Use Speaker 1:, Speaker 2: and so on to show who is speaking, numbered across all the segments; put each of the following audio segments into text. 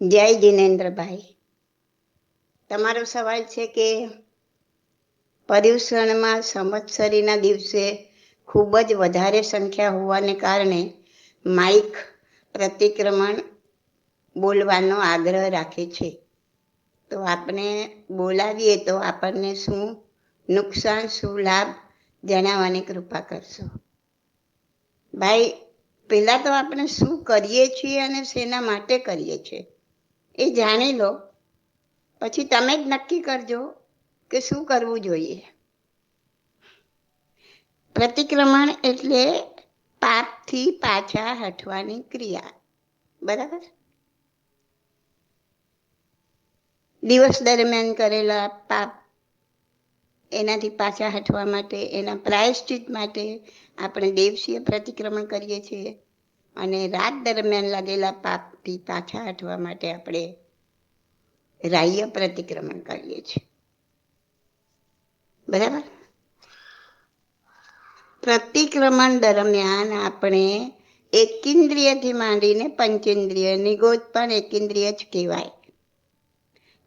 Speaker 1: જય જિનેન્દ્રભાઈ. તમારો સવાલ છે કે પર્યુષણમાં સંવત્સરીના દિવસે ખૂબ જ વધારે સંખ્યા હોવાને કારણે માઇક પ્રતિક્રમણ બોલવાનો આગ્રહ રાખે છે. તો આપણે બોલાવીએ તો આપણને શું નુકસાન, શું લાભ જણાવવાની કૃપા કરશો. ભાઈ, પહેલાં તો આપણે શું કરીએ છીએ અને શેના માટે કરીએ છીએ? એ જાણી લો. પછી તમે જ નક્કી કરજો કે શું કરવું જોઈએ. પ્રતિક્રમણ એટલે પાપથી પાછા હટવાની ક્રિયા. બરાબર? દિવસ દરમિયાન કરેલા પાપ એનાથી પાછા હટવા માટે, એના પ્રાયશ્ચિત માટે આપણે દેવસીય પ્રતિક્રમણ કરીએ છીએ. અને રાત દરમિયાન લાગેલા પાપથી પાછા હટવા માટે આપણે રાહ્ય પ્રતિક્રમણ કરીએ છીએ. બરાબર? પ્રતિક્રમણ દરમિયાન આપણે એકેન્દ્રિયથી માંડીને પંચેન્દ્રિય, નિગોદ પણ એકેન્દ્રિય જ કહેવાય.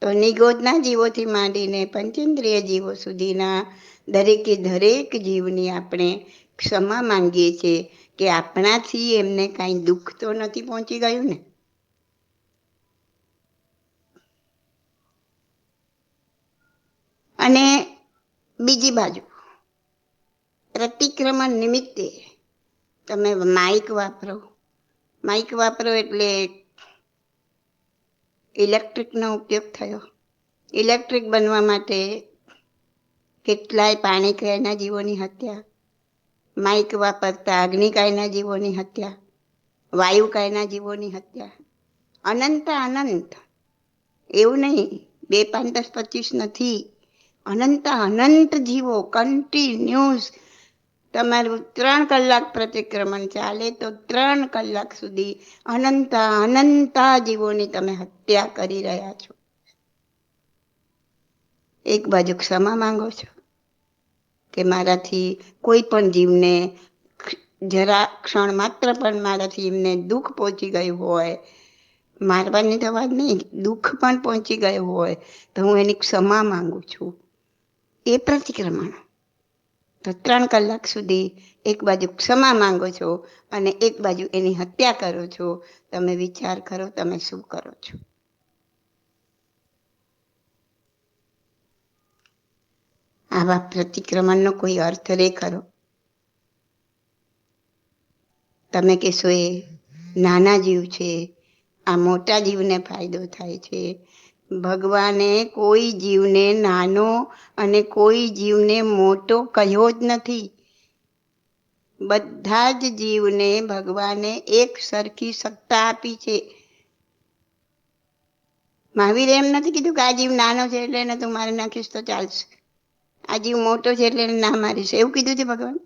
Speaker 1: તો નિગોદના જીવોથી માંડીને પંચેન્દ્રિય જીવો સુધીના દરેકે દરેક જીવની આપણે ક્ષમા માંગીએ છીએ. કે આપણાથી એમને કાંઈ દુઃખ તો નથી પહોંચી ગયું ને? અને બીજી બાજુ, પ્રતિક્રમણ નિમિત્તે તમે માઇક વાપરો. માઇક વાપરો એટલે ઇલેક્ટ્રિકનો ઉપયોગ થયો. ઇલેક્ટ્રિક બનવા માટે કેટલાય પાણી કાયના જીવોની હત્યા માઇક વાપરતા, અગ્નિકાયના જીવોની હત્યા, વાયુકાયના જીવોની હત્યા. અનંત અનંત. એવું નહીં, બે પાંચ દસ પચીસ નથી. અનંત અનંત જીવો કન્ટિન્યુઅસ તમારું ત્રણ કલાક પ્રતિક્રમણ ચાલે તો ત્રણ કલાક સુધી અનંત અનંત જીવોની તમે હત્યા કરી રહ્યા છો. એક બાજુ ક્ષમા માંગો છો. કે મારાથી કોઈ પણ જીવને જરા ક્ષણ માત્ર પણ મારાથી એમને દુઃખ પહોંચી ગયું હોય, મારવાની વાત નહીં, દુઃખ પણ પહોંચી ગયું હોય, તો હું એની ક્ષમા માંગુ છું. એ પ્રતિક્રમણ. તો ત્રણ કલાક સુધી એક બાજુ ક્ષમા માંગો છો અને એક બાજુ એની હત્યા કરો છો. તમે વિચાર કરો, તમે શું કરો છો? આવા પ્રતિક્રમણનો કોઈ અર્થ રે ખરો? તમે કહેશો, એ નાના જીવ છે, આ મોટા જીવને ફાયદો થાય છે. ભગવાને કોઈ જીવને નાનો અને કોઈ જીવને મોટો કહ્યો જ નથી. બધા જ જીવને ભગવાને એક સરખી સત્તા આપી છે. મહાવીરે એમ નથી કીધું કે આ જીવ નાનો છે એટલે એને તું મારી નાખીશ તો ચાલશે. આ જીવ મોટો છે એટલે ના મારીશ. એવું કીધું છે ભગવાન?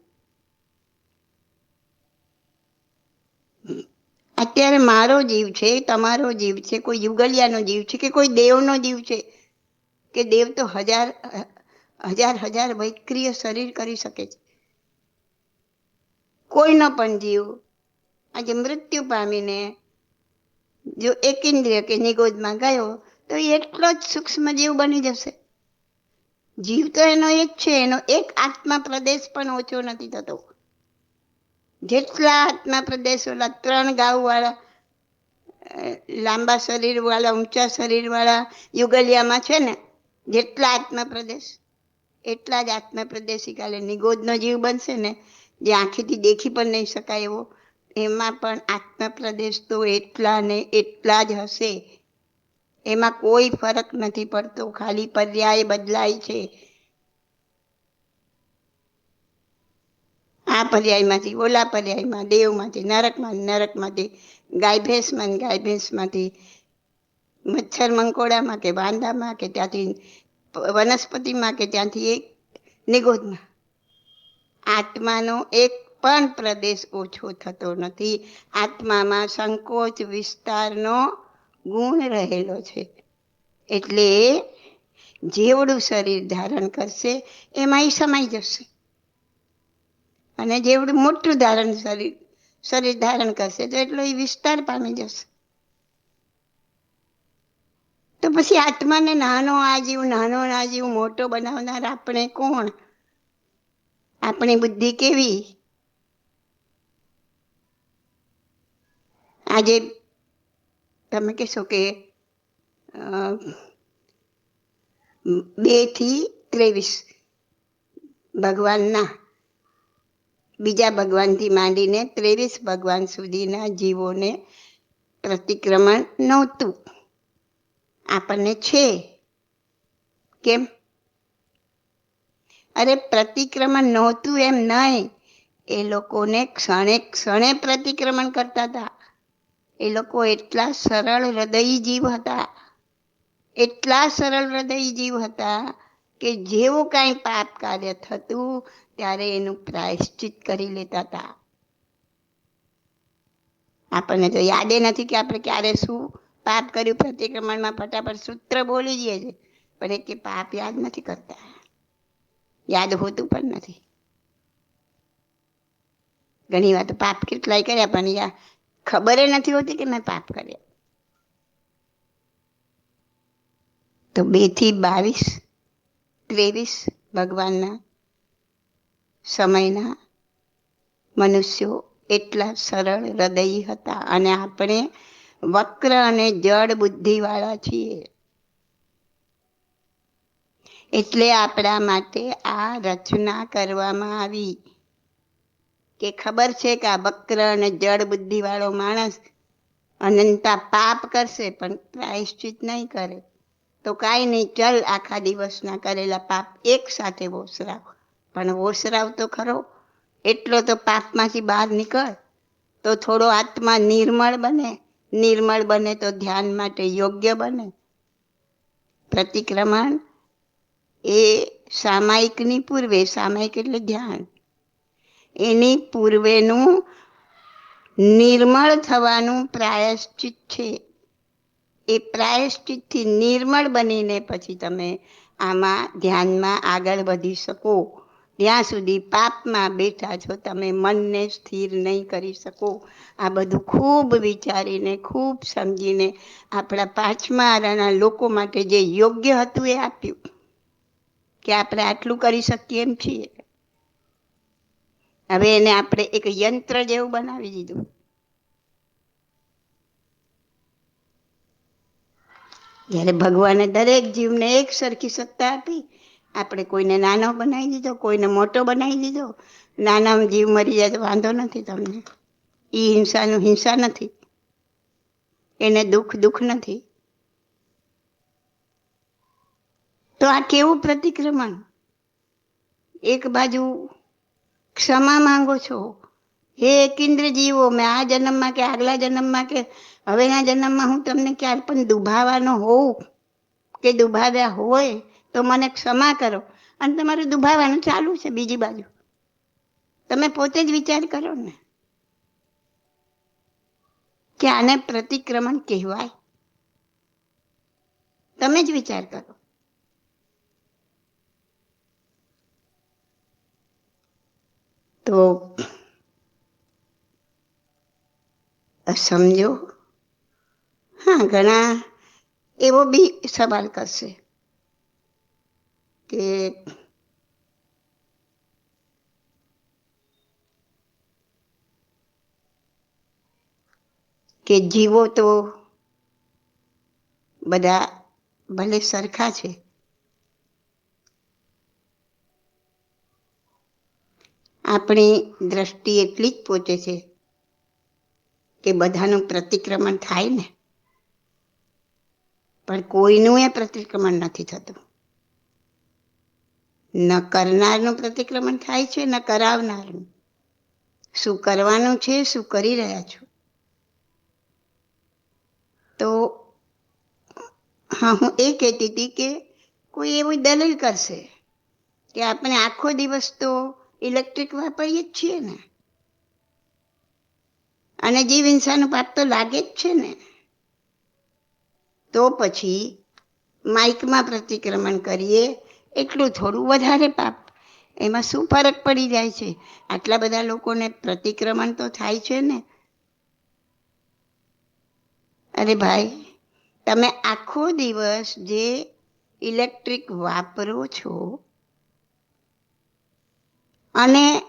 Speaker 1: અત્યારે મારો જીવ છે, તમારો જીવ છે, કોઈ યુગલિયાનો જીવ છે કે કોઈ દેવનો જીવ છે કે દેવ તો હજાર હજાર હજાર વૈક્રિય શરીર કરી શકે છે. કોઈનો પણ જીવ આજે મૃત્યુ પામીને જો એકેન્દ્રિય કે નિગોદમાં ગયો, તો એટલો જ સૂક્ષ્મ જીવ બની જશે. જીવ તો એનો એક છે, એનો એક આત્મા પ્રદેશ પણ ઓછો નથી થતો. જેટલા આત્મા પ્રદેશ ઓલા ત્રણ ગાઉવાળા લાંબા શરીરવાળા, ઊંચા શરીરવાળા યુગલિયામાં છે ને, જેટલા આત્મા પ્રદેશ એટલા જ આત્મા પ્રદેશી કાલે નિગોદનો જીવ બનશે ને, જે આંખેથી દેખી પણ નહીં શકાય એવો, એમાં પણ આત્મા પ્રદેશ તો એટલા ને એટલા જ હશે. એમાં કોઈ ફરક નથી પડતો. ખાલી પર્યાય બદલાય છે. આ પર્યાયમાંથી, ઓલા પર્યાયમાં, દેવમાંથી, નરકમાં, નરકમાંથી ગાય ભેંસમાં ગાય ભેંસમાંથી મચ્છર મંકોડામાં કે વાંદામાં કે ત્યાંથી, વનસ્પતિમાં કે ત્યાંથી એક નિગોદમાં. આત્માનો એક પણ પ્રદેશ ઓછો થતો નથી. આત્મામાં સંકોચ વિસ્તારનો ગુણ રહેલો છે. એટલે જેવડું શરીર ધારણ કરશે એમાં એ સમાઈ જશે. અને જેવડું મોટું ધારણ શરીર શરીર ધારણ કરશે, તો એટલો એ વિસ્તાર પામી જશે. તો પછી આત્માને નાનો આ જીવ, નાનો આ જીવ, મોટો બનાવનાર આપણે કોણ? આપણી બુદ્ધિ કેવી? આજે તમે કહેશો કે બેથી ત્રેવીસ ભગવાનના, બીજા ભગવાનથી માંડીને ત્રેવીસ ભગવાન સુધીના જીવોને પ્રતિક્રમણ નહોતું. આપણને છે. કેમ? અરે પ્રતિક્રમણ નહોતું એમ નહીં. એ લોકોને ક્ષણે ક્ષણે પ્રતિક્રમણ કરતા હતા. એ લોકો એટલા સરળ હૃદયી જીવ હતા, એટલા સરળ હૃદયી જીવ હતા કે જેવું કાંઈ પાપ કાર્ય થતું ત્યારે એનું પ્રાયશ્ચિત કરી લેતા હતા. આપણને તો યાદે નથી કે આપણે ક્યારે શું પાપ કર્યું. પ્રતિક્રમણમાં ફટાફટ સૂત્ર બોલી જઈએ છે પણ એ પાપ યાદ નથી કરતા. યાદ હોતું પણ નથી. ઘણી વાર તો પાપ કેટલાય કર્યા પણ યા ખબર નથી હોતી કે મેં પાપ કર્યા. તો બેથી બાવીસ, ત્રેવીસ ભગવાનના સમયના મનુષ્યો એટલા સરળ હૃદયી હતા અને આપણે વક્ર અને જડ બુદ્ધિવાળા છીએ. એટલે આપણા માટે આ રચના કરવામાં આવી. કે ખબર છે કે આ વક્ર અને જળ બુદ્ધિવાળો માણસ અનંતા પાપ કરશે, પણ પ્રાયશ્ચિત નહીં કરે. તો કાંઈ નહીં, ચલ આખા દિવસના કરેલા પાપ એક સાથે ઓસરાવ પણ ઓસરાવ તો ખરો. એટલો તો પાપમાંથી બહાર નીકળ. તો થોડો આત્મા નિર્મળ બને. નિર્મળ બને તો ધ્યાન માટે યોગ્ય બને. પ્રતિક્રમણ એ સામાયિકની પૂર્વે, સામાયિક એટલે ધ્યાન. એની પૂર્વેનું નિર્મળ થવાનું પ્રાયશ્ચિત છે. એ પ્રાયશ્ચિતથી નિર્મળ બનીને પછી તમે આમાં ધ્યાનમાં આગળ વધી શકો. ત્યાં સુધી પાપમાં બેઠા છો, તમે મનને સ્થિર નહીં કરી શકો. આ બધું ખૂબ વિચારીને, ખૂબ સમજીને આપણા પાંચમા આરાના લોકો માટે જે યોગ્ય હતું એ આપ્યું. કે આપણે આટલું કરી શકીએ એમ છીએ. હવે એને આપણે એક યંત્ર જેવું બનાવી દીધું. જ્યારે ભગવાને દરેક જીવને એક સરખી સત્તા આપી, આપણે કોઈને નાનો બનાવી દીધો, કોઈને મોટો બનાવી દીધો નાના જીવ મરી જાય તો વાંધો નથી તમને. એ હિંસાનું હિંસા નથી. એને દુઃખ દુઃખ નથી. તો આ કેવું પ્રતિક્રમણ? એક બાજુ ક્ષમા માંગો છો. હે એકિન્દ્ર જીવો મેં આ જન્મમાં કે આગલા જન્મમાં કે હવેના જન્મમાં હું તમને ક્યારે પણ દુભાવાનો હોઉં કે દુભાવ્યા હોય તો મને ક્ષમા કરો. અને તમારું દુભાવાનું ચાલુ છે બીજી બાજુ. તમે પોતે જ વિચાર કરો ને. કે આને પ્રતિક્રમણ કહેવાય? તમે જ વિચાર કરો. તો સમજો? હા, ઘણા એવો બી સવાલ કરશે કે કે જીવો તો બધા ભલે સરખા છે આપણી દ્રષ્ટિ એટલી જ પહોંચે છે કે બધાનું પ્રતિક્રમણ થાય ને. પણ કોઈનું એ પ્રતિક્રમણ નથી થતું. ન કરનારનું પ્રતિક્રમણ થાય છે, ન કરાવનારનું. શું કરવાનું છે, શું કરી રહ્યા છો? તો હા, હું એ કહેતી હતી કે કોઈ એવી દલીલ કરશે કે આપણે આખો દિવસ તો ઇલેક્ટ્રિક વાપરીએ જ છીએ ને. અને જીવ હિંસાનો પાપ તો લાગે જ છે ને. તો પછી માઇકમાં પ્રતિક્રમણ કરીએ, એટલું થોડું વધારે પાપ. એમાં શું ફરક પડી જાય છે? આટલા બધા લોકોને પ્રતિક્રમણ તો થાય છે ને. અરે ભાઈ, તમે આખો દિવસ જે ઇલેક્ટ્રિક વાપરો છો અને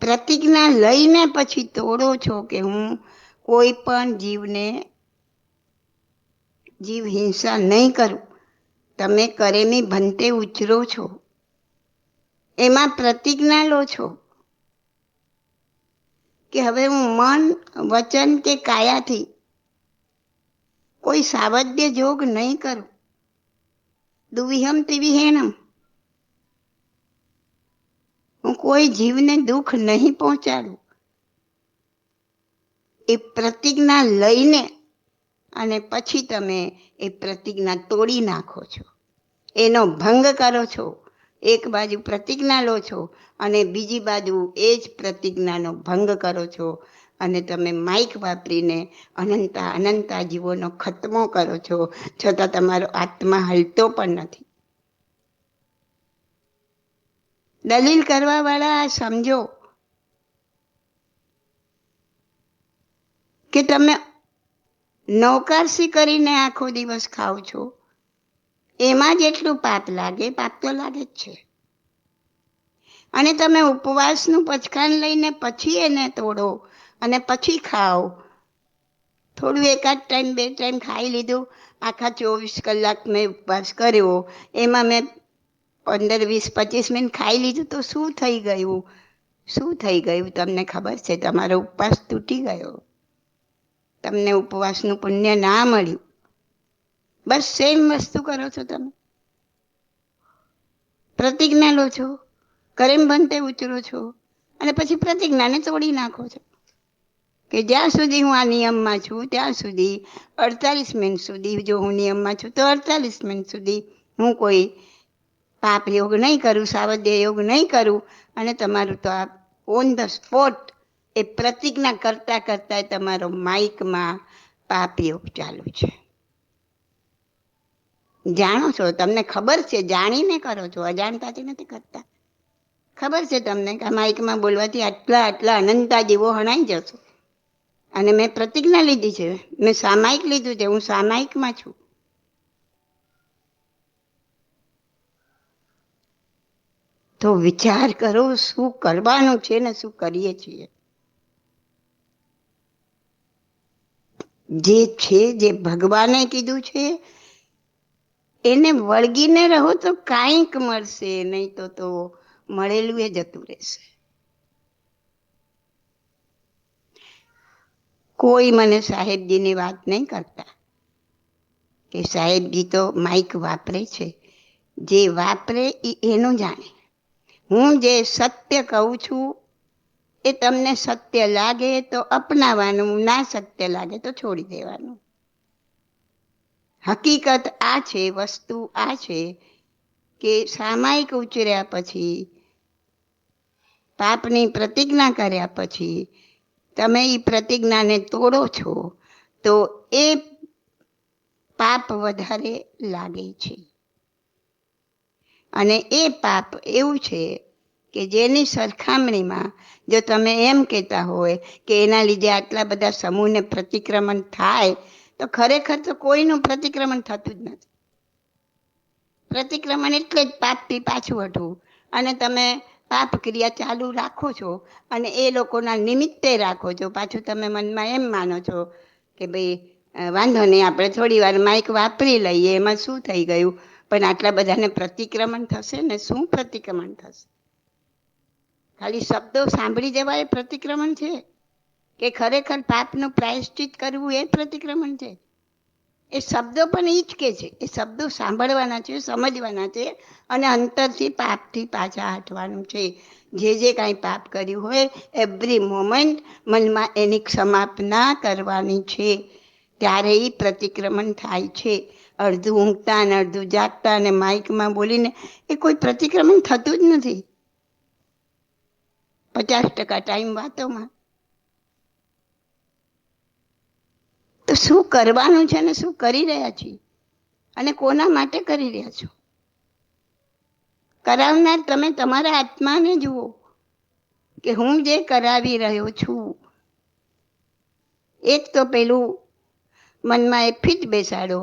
Speaker 1: પ્રતિજ્ઞા લઈને પછી તોડો છો કે હું કોઈ પણ જીવને, જીવ હિંસા નહીં કરું. તમે કરેમી ભંતે ઉચરો છો. એમાં પ્રતિજ્ઞા લો છો કે હવે હું મન, વચન કે કાયાથી કોઈ સાવધ્ય જોગ નહીં કરું. દુવિહમ તિવિહેણમ હું કોઈ જીવને દુઃખ નહીં પહોંચાડું. એ પ્રતિજ્ઞા લઈને અને પછી તમે એ પ્રતિજ્ઞા તોડી નાખો છો. એનો ભંગ કરો છો. એક બાજુ પ્રતિજ્ઞા લો છો અને બીજી બાજુ એ જ પ્રતિજ્ઞાનો ભંગ કરો છો અને તમે માઇક વાપરીને અનંતા અનંતા જીવોનો ખતમો કરો છો છતાં તમારો આત્મા હલતો પણ નથી. દલીલ કરવા વાળા સમજો કે તમે નૌકારસી કરીને આખો દિવસ ખાઓ છો. એમાં જેટલું પાપ લાગે, પાપ તો લાગે જ છે. અને તમે ઉપવાસનું પચખાન લઈને પછી એને તોડો અને પછી ખાઓ. થોડું એકાદ ટાઈમ, બે ટાઈમ ખાઈ લીધું, આખા ચોવીસ કલાક મેં ઉપવાસ કર્યો. એમાં મેં પંદર, વીસ, પચીસ મિનિટ ખાઈ લીધું તો શું થઈ ગયું? શું થઈ ગયું તમને ખબર છે? તમારો ઉપવાસ તૂટી ગયો. તમને ઉપવાસનું પુણ્ય ના મળ્યું. બસ સેમ વસ્તુ કરો છો તમે. પ્રતિજ્ઞા લો છો. કરેમ બનતે ઉચરો છો. અને પછી પ્રતિજ્ઞાને તોડી નાખો છો. કે જ્યાં સુધી હું આ નિયમમાં છું, ત્યાં સુધી અડતાલીસ મિનિટ સુધી જો હું નિયમમાં છું, તો અડતાલીસ મિનિટ સુધી હું કોઈ પાપ યોગ નહીં કરું, સાવધ્ય યોગ નહીં કરું, અને તમારું તો આ ઓન ધ સ્પોટ એ પ્રતિજ્ઞા કરતાં કરતાં તમારો માઇકમાં પાપ યોગ ચાલુ છે. જાણો છો, તમને ખબર છે, જાણીને કરો છો, અજાણતાથી નથી કરતા. ખબર છે તમને કે માઇકમાં બોલવાથી આટલા આટલા અનંતા જીવો હણાઈ જશે. અને મેં પ્રતિજ્ઞા લીધી છે, મેં સામાયિક લીધું છે, હું સામાયિકમાં છું. તો વિચાર કરો શું કરવાનું છે ને શું કરીએ છીએ. જે છે, જે ભગવાને કીધું છે, એને વળગીને રહો તો કાંઈક મળશે, નહીં તો તો મળેલું એ જતું રહેશે. કોઈ મને સાહેબજીની વાત નહીં કરતા. કે સાહેબજી તો માઇક વાપરે છે. જે વાપરે એ એનું જાણે. હું જે સત્ય કહું છું, એ તમને સત્ય લાગે તો અપનાવવાનું, ના સત્ય લાગે તો છોડી દેવાનું. હકીકત આ છે, વસ્તુ આ છે કે સામાયિક ઉચર્યા પછી, પાપની પ્રતિજ્ઞા કર્યા પછી, તમે એ પ્રતિજ્ઞાને તોડો છો, તો એ પાપ વધારે લાગે છે. અને એ પાપ એવું છે કે જેની સરખામણીમાં જો તમે એમ કહેતા હોય કે એના લીધે આટલા બધા સમૂહને પ્રતિક્રમણ થાય, તો ખરેખર તો કોઈનું પ્રતિક્રમણ થતું જ નથી. પ્રતિક્રમણ એટલે જ પાપથી પાછું હટવું. અને તમે પાપ ક્રિયા ચાલુ રાખો છો અને એ લોકોના નિમિત્તે રાખો છો. પાછું તમે મનમાં એમ માનો છો કે ભાઈ વાંધો નહીં, આપણે થોડી વાર માઇક વાપરી લઈએ, એમાં શું થઈ ગયું? પણ આટલા બધાને પ્રતિક્રમણ થશે ને શું પ્રતિક્રમણ થશે? ખાલી શબ્દો સાંભળી જવા એ પ્રતિક્રમણ છે? કે ખરેખર પાપનું પ્રાયશ્ચિત કરવું એ પ્રતિક્રમણ છે? એ શબ્દો પણ એ જ કે છે. એ શબ્દો સાંભળવાના છે, સમજવાના છે અને અંતરથી પાપથી પાછા હટવાનું છે. જે જે કાંઈ પાપ કર્યું હોય એવરી મોમેન્ટ મનમાં એની ક્ષમાપના કરવાની છે. ત્યારે એ પ્રતિક્રમણ થાય છે. અડધું ઊંઘતા ને અડધું જાગતા અને માઇકમાં બોલીને એ કોઈ પ્રતિક્રમણ થતું જ નથી. પચાસ ટકા ટાઈમ વાતોમાં. તો શું કરવાનું છે ને શું કરી રહ્યા છીએ? અને કોના માટે કરી રહ્યા છો? કરાવનાર તમે તમારા આત્માને જુઓ કે હું જે કરાવી રહ્યો છું. એક તો પેલું મનમાં એ ફીટ બેસાડો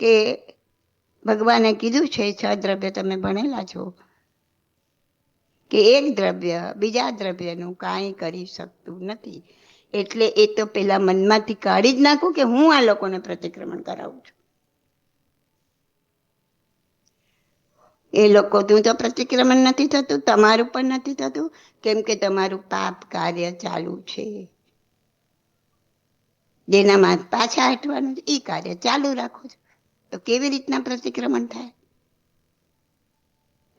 Speaker 1: કે ભગવાને કીધું છે, છ દ્રવ્ય તમે ભણેલા છો, કે એક દ્રવ્ય બીજા દ્રવ્યનું કાંઈ કરી શકતું નથી. એટલે એ તો પેલા મનમાંથી કાઢી જ નાખું કે હું આ લોકોને પ્રતિક્રમણ કરાવું છું. એ લોકો તું તો પ્રતિક્રમણ નથી થતું, તમારું પણ નથી થતું, કેમ કે તમારું પાપ કાર્ય ચાલુ છે. જેનામાં પાછા હટવાનું એ કાર્ય ચાલુ રાખો છો. તો કેવી રીતના પ્રતિક્રમણ થાય?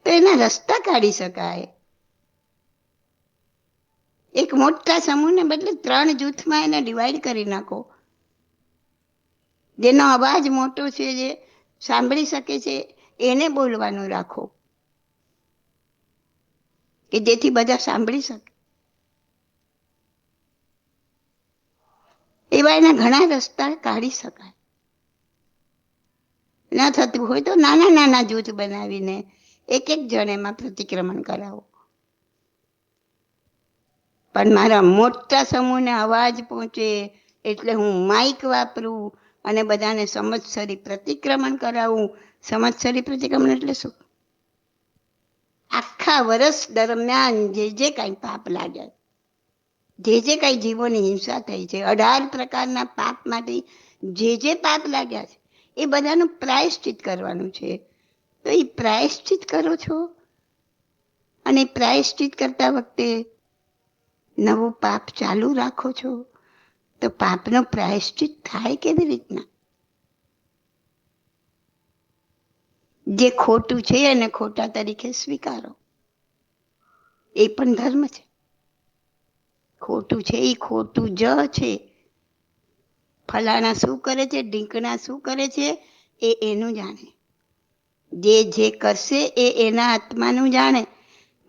Speaker 1: તો એના રસ્તા કાઢી શકાય. એક મોટા સમૂહને બદલે ત્રણ જૂથમાં એને ડિવાઈડ કરી નાખો. જેનો અવાજ મોટો છે, જે સાંભળી શકે છે, એને બોલવાનું રાખો. કે જેથી બધા સાંભળી શકે. એવા એના ઘણા રસ્તા કાઢી શકાય. ના થતું હોય તો નાના નાના જૂથ બનાવીને એક એક જણ એમાં પ્રતિક્રમણ કરાવો. પણ મારા મોટા સમૂહને અવાજ પહોંચે એટલે હું માઇક વાપરું અને બધાને સમજસરી પ્રતિક્રમણ કરાવું. સમજસરી પ્રતિક્રમણ એટલે શું? આખા વર્ષ દરમિયાન જે જે કાંઈ પાપ લાગ્યા જે જે કાંઈ જીવોની હિંસા થઈ છે, અઢાર પ્રકારના પાપમાંથી જે જે પાપ લાગ્યા છે એ બધાનું પ્રાયશ્ચિત કરવાનું છે. તો એ પ્રાયશ્ચિત કરો છો? અને પ્રાયશ્ચિત કરતા વખતે નવું પાપ ચાલુ રાખો છો? તો પાપનો પ્રાયશ્ચિત થાય કેવી રીતના? જે ખોટું છે એને ખોટા તરીકે સ્વીકારો. એ પણ ધર્મ છે. ખોટું છે, એ ખોટું જ છે. ફલાણા શું કરે છે ઢીંકણા શું કરે છે, એ એનું જાણે. જે જે કરશે એ એના આત્માનું જાણે.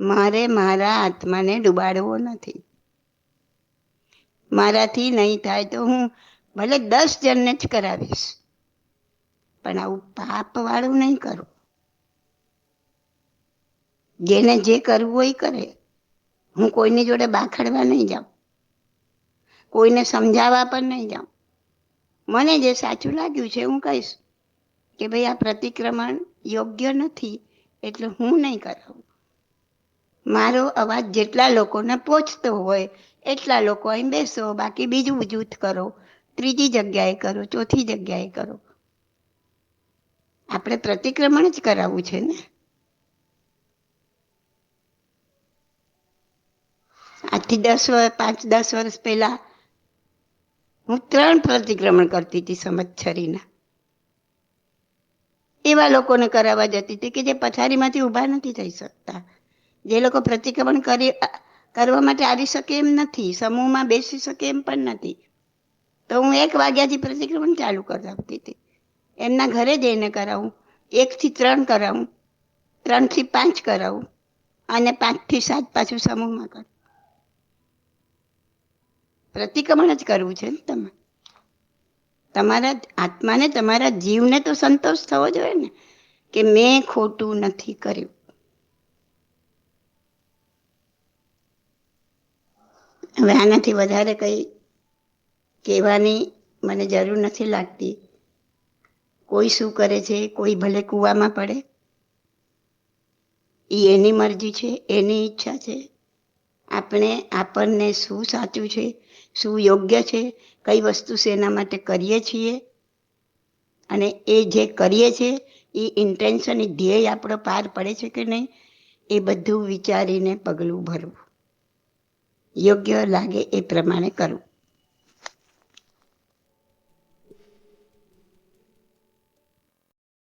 Speaker 1: મારે મારા આત્માને ડુબાડવો નથી. મારાથી નહીં થાય તો હું ભલે દસ જણને જ કરાવીશ. પણ આવું પાપવાળું નહીં કરું. જેને જે કરવું હોય કરે. હું કોઈની જોડે બાખડવા નહીં જાઉં. કોઈને સમજાવવા પણ નહીં જાઉં. મને જે સાચું લાગ્યું છે, હું કહીશ કે ભાઈ, આ પ્રતિક્રમણ યોગ્ય નથી, એટલે હું નહીં કરાવું. મારો અવાજ જેટલા લોકોને પહોંચતો હોય, એટલા લોકો અહીં બેસો, બાકી બીજું જૂથ કરો. ત્રીજી જગ્યાએ કરો, ચોથી જગ્યાએ કરો. આપણે પ્રતિક્રમણ જ કરાવવું છે ને? આજથી દસ વર્ષ પાંચ, દસ વર્ષ પહેલા હું ત્રણ પ્રતિક્રમણ કરતી હતી સમજછરીના. એવા લોકોને કરાવવા જતી હતી કે જે પથારીમાંથી ઊભા નથી થઈ શકતા. જે લોકો પ્રતિક્રમણ કરી કરવા માટે આવી શકે એમ નથી, સમૂહમાં બેસી શકે એમ પણ નથી. તો હું એક વાગ્યાથી પ્રતિક્રમણ ચાલુ કરાવતી હતી. એમના ઘરે જઈને કરાવું, એકથી ત્રણ કરાવું, ત્રણથી પાંચ કરાવું, અને પાંચથી સાત પાછું સમૂહમાં કરું. પ્રતિક્રમણ જ કરવું છે ને તમે? તમારા આત્માને, તમારા જીવને તો સંતોષ થવો જોઈએ ને, કે મેં ખોટું નથી કર્યું. હવે આનાથી વધારે કંઈ કહેવાની મને જરૂર નથી લાગતી. કોઈ શું કરે છે, કોઈ ભલે કૂવામાં પડે. એ એની મરજી છે, એની ઈચ્છા છે. આપણે આપણને શું સાચું છે શું યોગ્ય છે? કઈ વસ્તુ શેના માટે કરીએ છીએ? અને એ જે કરીએ છીએ એ ઇન્ટેન્શન એ ધ્યેય આપણો પાર પડે છે કે નહીં? એ બધું વિચારીને પગલું ભરવું. યોગ્ય લાગે એ પ્રમાણે કરવું.